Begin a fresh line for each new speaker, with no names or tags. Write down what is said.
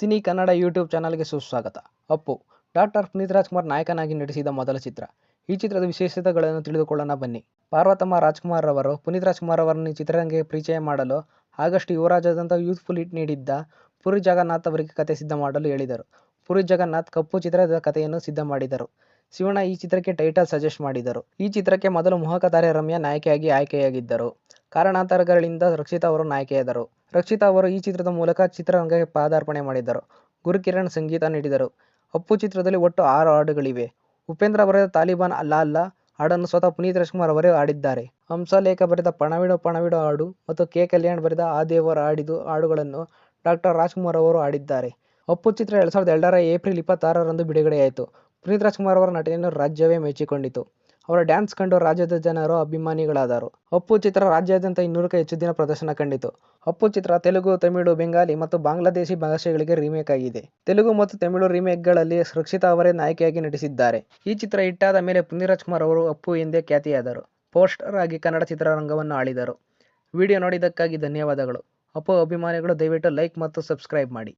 Cine Kannada YouTube ಚಾನಲ್ಗೆ ಸುಸ್ವಾಗತ. Appu. Doctor Puneeth Rajkumar ನಾಯಕನಾಗಿ ನಟಿಸಿದ ಮೊದಲ ಚಿತ್ರ. ಈ ಚಿತ್ರದ ವಿಶೇಷತೆಗಳನ್ನು ತಿಳಿದುಕೊಳ್ಳೋಣ ಬನ್ನಿ. ಪಾರ್ವತಮ್ಮ ರಾಜ್ಕುಮಾರ್ ಅವರು ಪುನೀತ್ ರಾಜ್ಕುಮಾರ್ ಅವರನ್ನು ಚಿತ್ರರಂಗಕ್ಕೆ ಪರಿಚಯ ಮಾಡಲು ಆಗಸ್ಟ್ ಯುವರಾಜಾದಂಥ ಯೂತ್ಫುಲ್ ಹಿಟ್ ನೀಡಿದ್ದ ಪುರಿ ಜಗನ್ನಾಥ್ ಅವರಿಗೆ ಕತೆ ಸಿದ್ಧ ಮಾಡಲು ಹೇಳಿದರು. ಪುರಿ ಜಗನ್ನಾಥ್ ಕಪ್ಪು ಚಿತ್ರದ ಕಥೆಯನ್ನು ಸಿದ್ಧ ಮಾಡಿದರು. ಶಿವಣ್ಣ ಈ ಚಿತ್ರಕ್ಕೆ ಟೈಟಲ್ ಸಜೆಸ್ಟ್ ಮಾಡಿದರು. ಈ ಚಿತ್ರಕ್ಕೆ ಮೊದಲು ಮೋಹಕ ತಾರೆ ರಮ್ಯಾ ನಾಯಕಿಯಾಗಿ ಆಯ್ಕೆಯಾಗಿದ್ದರು. ಕಾರಣಾಂತರಗಳಿಂದ ರಕ್ಷಿತಾ ಅವರು ನಾಯಕಿಯಾದರು. ರಕ್ಷಿತಾ ಅವರು ಈ ಚಿತ್ರದ ಮೂಲಕ ಚಿತ್ರರಂಗಕ್ಕೆ ಪಾದಾರ್ಪಣೆ ಮಾಡಿದ್ದರು. ಗುರುಕಿರಣ್ ಸಂಗೀತ ನೀಡಿದರು. ಅಪ್ಪು ಚಿತ್ರದಲ್ಲಿ ಒಟ್ಟು ಆರು ಹಾಡುಗಳಿವೆ. ಉಪೇಂದ್ರ ಬರೆದ ತಾಲಿಬಾನ್ ಅಲ್ಲ ಅಲ್ಲ ಹಾಡನ್ನು ಸ್ವತಃ ಪುನೀತ್ ರಾಜ್ಕುಮಾರ್ ಅವರೇ ಹಾಡಿದ್ದಾರೆ. ಹಂಸಲೇಖ ಬರೆದ ಪಣವಿಡೋ ಪಣವಿಡೋ ಹಾಡು ಮತ್ತು ಕೆ ಕಲ್ಯಾಣ್ ಬರೆದ ಆ ದೇವರ ಹಾಡಿದು ಹಾಡುಗಳನ್ನು ಡಾಕ್ಟರ್ ರಾಜ್ಕುಮಾರ್ ಅವರು ಹಾಡಿದ್ದಾರೆ. ಅಪ್ಪು ಚಿತ್ರ ಎರಡು ಸಾವಿರದ ಎರಡರ ಏಪ್ರಿಲ್ ಇಪ್ಪತ್ತಾರರಂದು ಬಿಡುಗಡೆಯಾಯಿತು. ಪುನೀತ್ ರಾಜ್ಕುಮಾರ್ ಅವರ ನಟನೆಯನ್ನು ರಾಜ್ಯವೇ ಮೆಚ್ಚಿಕೊಂಡಿತು. ಅವರ ಡ್ಯಾನ್ಸ್ ಕಂಡು ರಾಜ್ಯದ ಜನರು ಅಭಿಮಾನಿಗಳಾದರು. ಅಪ್ಪು ಚಿತ್ರ ರಾಜ್ಯಾದ್ಯಂತ ಇನ್ನೂರಕ್ಕೂ ಹೆಚ್ಚು ದಿನ ಪ್ರದರ್ಶನ ಕಂಡಿತು. ಅಪ್ಪು ಚಿತ್ರ ತೆಲುಗು, ತಮಿಳು, ಬೆಂಗಾಲಿ ಮತ್ತು ಬಾಂಗ್ಲಾದೇಶಿ ಭಾಷೆಗಳಿಗೆ ರೀಮೇಕ್ ಆಗಿದೆ. ತೆಲುಗು ಮತ್ತು ತಮಿಳು ರೀಮೇಕ್ಗಳಲ್ಲಿ ಸುರಕ್ಷಿತಾ ಅವರೇ ನಾಯಕಿಯಾಗಿ ನಟಿಸಿದ್ದಾರೆ. ಈ ಚಿತ್ರ ಇಟ್ಟಾದ ಮೇಲೆ ಪುನೀರಾಜ್ ಕುಮಾರ್ ಅವರು ಅಪ್ಪು ಎಂದೇ ಖ್ಯಾತಿಯಾದರು. ಪೋಸ್ಟರ್ ಆಗಿ ಕನ್ನಡ ಚಿತ್ರರಂಗವನ್ನು ಆಳಿದರು. ವಿಡಿಯೋ ನೋಡಿದ್ದಕ್ಕಾಗಿ ಧನ್ಯವಾದಗಳು. ಅಪ್ಪು ಅಭಿಮಾನಿಗಳು ದಯವಿಟ್ಟು ಲೈಕ್ ಮತ್ತು ಸಬ್ಸ್ಕ್ರೈಬ್ ಮಾಡಿ.